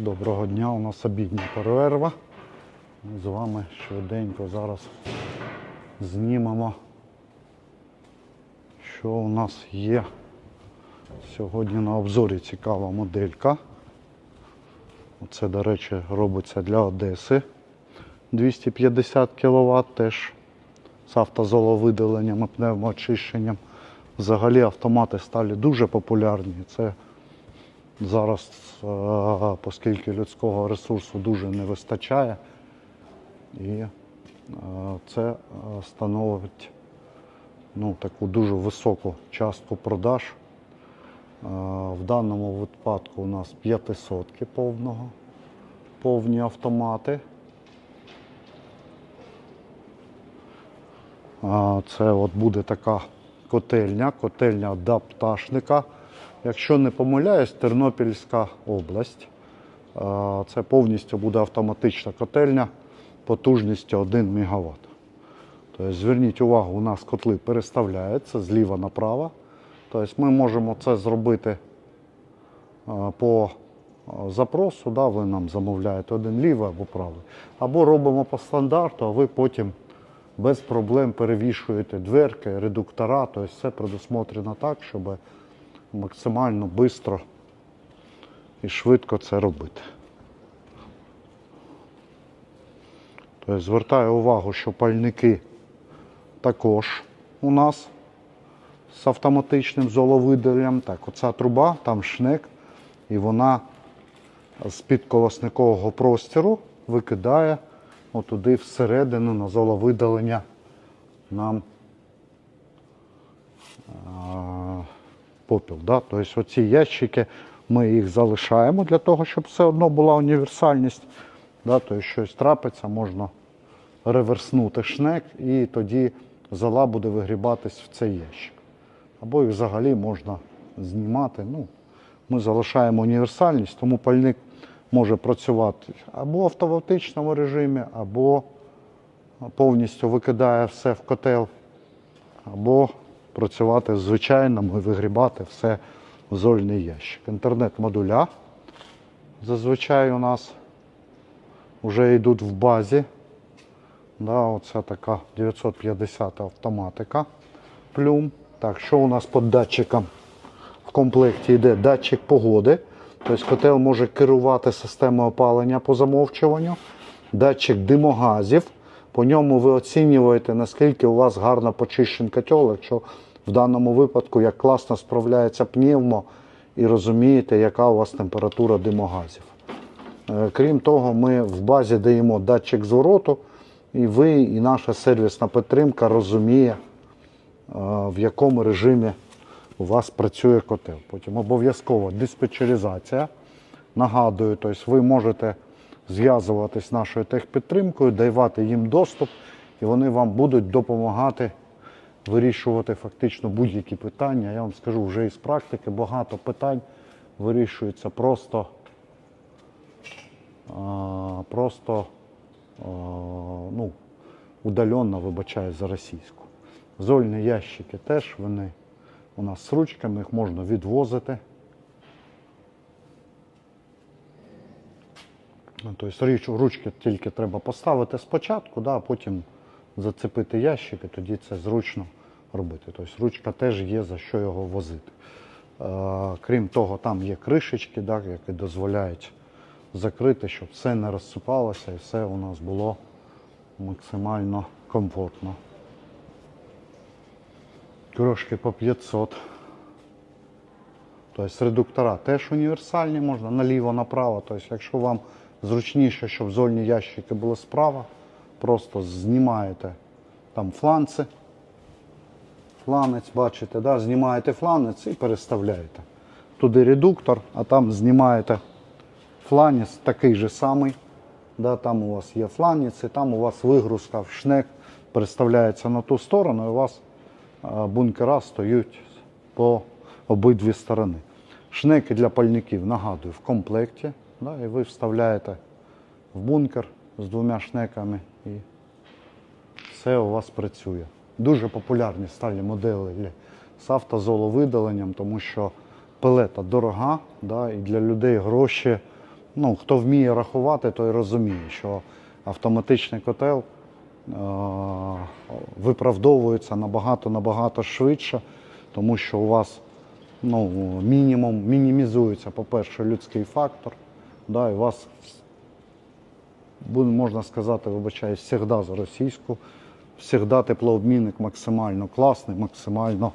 Доброго дня, у нас обідня перерва. З вами швиденько зараз знімемо, що у нас є сьогодні на обзорі цікава моделька. Це, до речі, робиться для Одеси 250 кВт теж з автозоловидаленням і пневмоочищенням. Взагалі автомати стали дуже популярні. Це зараз, е, оскільки людського ресурсу дуже не вистачає, і е, це е, становить ну, таку дуже високу частку продаж. В даному випадку у нас 500 повного, повні автомати. Це от буде така котельня, котельня ДАП пташника. Якщо не помиляюсь, Тернопільська область. Це повністю буде автоматична котельня потужністю 1 МВт. Тобто, зверніть увагу, у нас котли переставляються зліва направо. Тобто ми можемо це зробити по запросу, да, ви нам замовляєте один лівий або правий. Або робимо по стандарту, а ви потім без проблем перевішуєте дверки, редуктора, тобто все предусмотрено так, щоб максимально швидко і швидко це робити. Тобто звертаю увагу, що пальники також у нас з автоматичним золовиделем. Так, оця труба, там шнек, і вона з-під колосникового простіру викидає отуди всередину на золовидалення нам попіл. Да? Тобто оці ящики ми їх залишаємо для того, щоб все одно була універсальність. Да? Тобто щось трапиться, можна реверснути шнек і тоді зола буде вигрібатись в цей ящик. Або їх взагалі можна знімати. Ну, ми залишаємо універсальність, тому пальник може працювати або в автоматичному режимі, або повністю викидає все в котел, або працювати в звичайному і вигрібати все в зольний ящик. Інтернет-модуля зазвичай у нас вже йдуть в базі. Да, оце така 950 автоматика. Плюм. Так, що у нас по датчикам? В комплекті йде датчик погоди. Тобто котел може керувати системою опалення по замовчуванню, датчик димогазів. По ньому ви оцінюєте, наскільки у вас гарно почищений котел, якщо в даному випадку як класно справляється пневмо і розумієте, яка у вас температура димогазів. Е, Крім того, ми в базі даємо датчик звороту, і ви, і наша сервісна підтримка розуміє, е, в якому режимі у вас працює котел. Потім обов'язково диспетчеризація. Нагадую, тобто ви можете зв'язуватись з нашою техпідтримкою, давати їм доступ, і вони вам будуть допомагати вирішувати фактично будь-які питання. Я вам скажу вже із практики, багато питань вирішується просто, просто ну, удаленно, вибачаю за російську. Зольні ящики теж вони у нас з ручками, їх можна відвозити. Тобто річ- ручки тільки треба поставити спочатку, да, а потім зацепити ящик і тоді це зручно робити. Тобто ручка теж є за що його возити. Е, крім того, там є кришечки, да, які дозволяють закрити, щоб все не розсипалося і все у нас було максимально комфортно. Трошки по 500. Тобто редуктора теж універсальні, можна наліво-направо. Тобто, якщо вам зручніше, щоб зольні ящики були справа, просто знімаєте там фланці. Фланець, бачите, да? знімаєте фланець і переставляєте. Туди редуктор, а там знімаєте фланець такий же самий. Да? Там у вас є фланець, і там у вас вигрузка в шнек переставляється на ту сторону, і у вас бункера стоять по обидві сторони. Шнеки для пальників, нагадую, в комплекті. Да, і ви вставляєте в бункер з двома шнеками і все у вас працює. Дуже популярні сталі моделі з автозоловидаленням, тому що пелета дорога, да, і для людей гроші ну, хто вміє рахувати, той розуміє, що автоматичний котел е, виправдовується набагато-набагато швидше, тому що у вас ну, мінімум, мінімізується, по-перше, людський фактор, да, і вас можна сказати, вибачаю, завжди за російську, завжди теплообмінник максимально класний, максимально